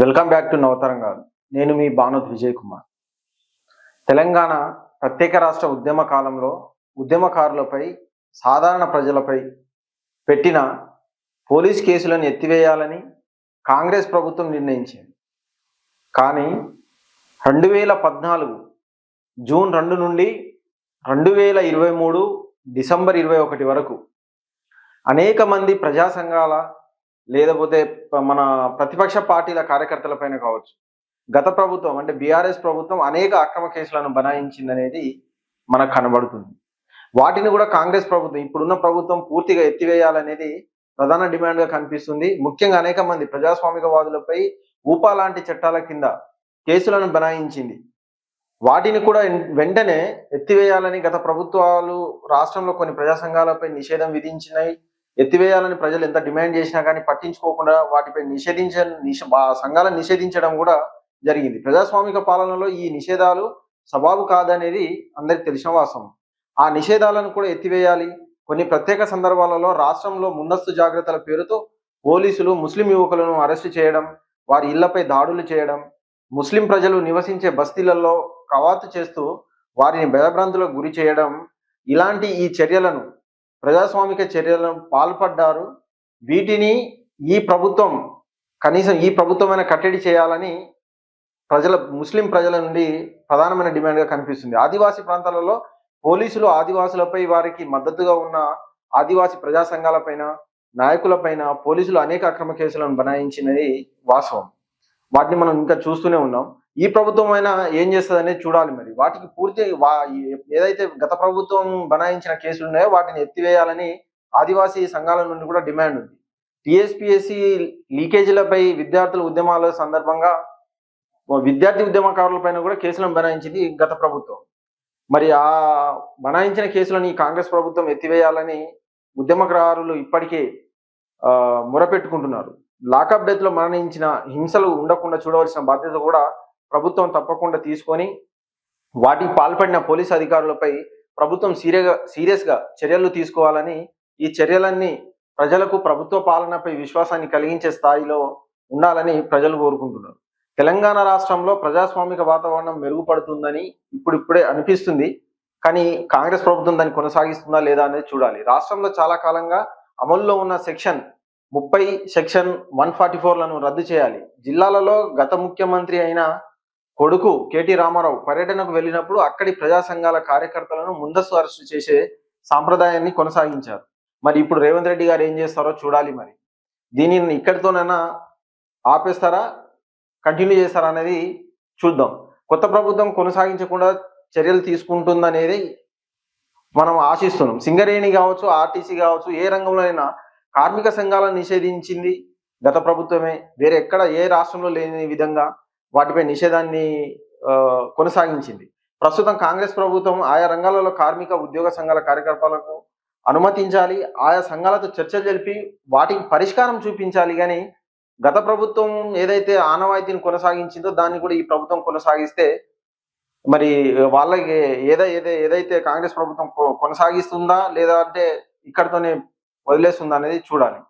Welcome back to నవతరంగాలు నేను మీ భానుద్ విజయ్ కుమార్. తెలంగాణ ప్రత్యేక రాష్ట్ర ఉద్యమ కాలంలో ఉద్యమకారులపై సాధారణ ప్రజలపై పెట్టిన పోలీస్ కేసులను ఎత్తివేయాలని కాంగ్రెస్ ప్రభుత్వం నిర్ణయించింది. కానీ రెండు వేల పద్నాలుగు జూన్ రెండు నుండి రెండు వేల ఇరవై మూడు డిసెంబర్ ఇరవై ఒకటి వరకు అనేక మంది ప్రజా సంఘాల లేకపోతే మన ప్రతిపక్ష పార్టీల కార్యకర్తలపైన కావచ్చు. గత ప్రభుత్వం అంటే బీఆర్ఎస్ ప్రభుత్వం అనేక అక్రమ కేసులను బనాయించిందనేది మనకు కనబడుతుంది. వాటిని కూడా కాంగ్రెస్ ప్రభుత్వం ఇప్పుడున్న ప్రభుత్వం పూర్తిగా ఎత్తివేయాలనేది ప్రధాన డిమాండ్గా కనిపిస్తుంది. ముఖ్యంగా అనేక మంది ప్రజాస్వామికవాదులపై ఊపా లాంటి చట్టాల కింద కేసులను బనాయించింది. వాటిని కూడా వెంటనే ఎత్తివేయాలని గత ప్రభుత్వాలు రాష్ట్రంలో కొన్ని ప్రజా సంఘాలపై నిషేధం విధించినాయి. ఎత్తివేయాలని ప్రజలు ఎంత డిమాండ్ చేసినా కానీ పట్టించుకోకుండా వాటిపై నిషేధించ నిష సంఘాలను నిషేధించడం కూడా జరిగింది. ప్రజాస్వామిక పాలనలో ఈ నిషేధాలు సబాబు కాదనేది అందరికి తెలిసిన వాస్తవం. ఆ నిషేధాలను కూడా ఎత్తివేయాలి. కొన్ని ప్రత్యేక సందర్భాలలో రాష్ట్రంలో ముందస్తు జాగ్రత్తల పేరుతో పోలీసులు ముస్లిం యువకులను అరెస్టు చేయడం వారి ఇళ్ళపై దాడులు చేయడం ముస్లిం ప్రజలు నివసించే బస్తీలలో కవాతు చేస్తూ వారిని భయభ్రాంతులకు గురి చేయడం ఇలాంటి ఈ చర్యలను ప్రజాస్వామిక చర్యలను పాల్పడ్డారు. వీటిని ఈ ప్రభుత్వం కనీసం ఈ ప్రభుత్వమైన కట్టడి చేయాలని ప్రజల ముస్లిం ప్రజల నుండి ప్రధానమైన డిమాండ్గా కనిపిస్తుంది. ఆదివాసీ ప్రాంతాలలో పోలీసులు ఆదివాసులపై వారికి మద్దతుగా ఉన్న ఆదివాసీ ప్రజా సంఘాలపైన నాయకులపైన పోలీసులు అనేక అక్రమ కేసులను బనాయించినది వాస్తవం. వాటిని మనం ఇంకా చూస్తూనే ఉన్నాం. ఈ ప్రభుత్వం అయినా ఏం చేస్తుంది అనేది చూడాలి మరి. వాటికి పూర్తి ఏదైతే గత ప్రభుత్వం బనాయించిన కేసులు ఉన్నాయో వాటిని ఎత్తివేయాలని ఆదివాసీ సంఘాల నుండి కూడా డిమాండ్ ఉంది. టిఎస్పిఎస్సి లీకేజీలపై విద్యార్థుల ఉద్యమాల సందర్భంగా విద్యార్థి ఉద్యమకారులపైన కూడా కేసులను బనాయించింది గత ప్రభుత్వం. మరి ఆ బనాయించిన కేసులను ఈ కాంగ్రెస్ ప్రభుత్వం ఎత్తివేయాలని ఉద్యమకారులు ఇప్పటికే ఆ, మొరపెట్టుకుంటున్నారు. లాకప్ డెత్లో మరణించిన హింసలు ఉండకుండా చూడవలసిన బాధ్యత కూడా ప్రభుత్వం తప్పకుండా తీసుకొని వాటికి పాల్పడిన పోలీస్ అధికారులపై ప్రభుత్వం సీరియగా సీరియస్గా చర్యలు తీసుకోవాలని ఈ చర్యలన్నీ ప్రజలకు ప్రభుత్వ పాలనపై విశ్వాసాన్ని కలిగించే స్థాయిలో ఉండాలని ప్రజలు కోరుకుంటున్నారు. తెలంగాణ రాష్ట్రంలో ప్రజాస్వామిక వాతావరణం మెరుగుపడుతుందని ఇప్పుడిప్పుడే అనిపిస్తుంది. కానీ కాంగ్రెస్ ప్రభుత్వం దాన్ని కొనసాగిస్తుందా లేదా అనేది చూడాలి. రాష్ట్రంలో చాలా కాలంగా అమల్లో ఉన్న సెక్షన్ ముప్పై సెక్షన్ వన్ ఫార్టీ ఫోర్లను రద్దు చేయాలి. జిల్లాలలో గత ముఖ్యమంత్రి అయిన కొడుకు కేటీ రామారావు పర్యటనకు వెళ్ళినప్పుడు అక్కడి ప్రజా సంఘాల కార్యకర్తలను ముందస్తు అరెస్టు చేసే సాంప్రదాయాన్ని కొనసాగించారు. మరి ఇప్పుడు రేవంత్ రెడ్డి గారు ఏం చేస్తారో చూడాలి మరి. దీనిని ఇక్కడితోనైనా ఆపేస్తారా? కంటిన్యూ చేస్తారా అనేది చూద్దాం. కొత్త ప్రభుత్వం కొనసాగించకుండా చర్యలు తీసుకుంటుందనేది మనం ఆశిస్తున్నాం. సింగరేణి కావచ్చు ఆర్టీసీ కావచ్చు ఏ రంగంలోనైనా కార్మిక సంఘాలను నిషేధించింది గత ప్రభుత్వమే. వేరే ఎక్కడ ఏ రాష్ట్రంలో లేని విధంగా వాటిపై నిషేధాన్ని కొనసాగించింది. ప్రస్తుతం కాంగ్రెస్ ప్రభుత్వం ఆయా రంగాలలో కార్మిక ఉద్యోగ సంఘాల కార్యకలాపాలకు అనుమతించాలి. ఆయా సంఘాలతో చర్చలు జరిపి వాటికి పరిష్కారం చూపించాలి. కానీ గత ప్రభుత్వం ఏదైతే ఆనవాయితీని కొనసాగించిందో దాన్ని కూడా ఈ ప్రభుత్వం కొనసాగిస్తే మరి వాళ్ళకి ఏదై ఏదో ఏదైతే కాంగ్రెస్ ప్రభుత్వం కొ- కొనసాగిస్తుందా లేదా అంటే ఇక్కడతోనే వదిలేస్తుందా అనేది చూడాలి.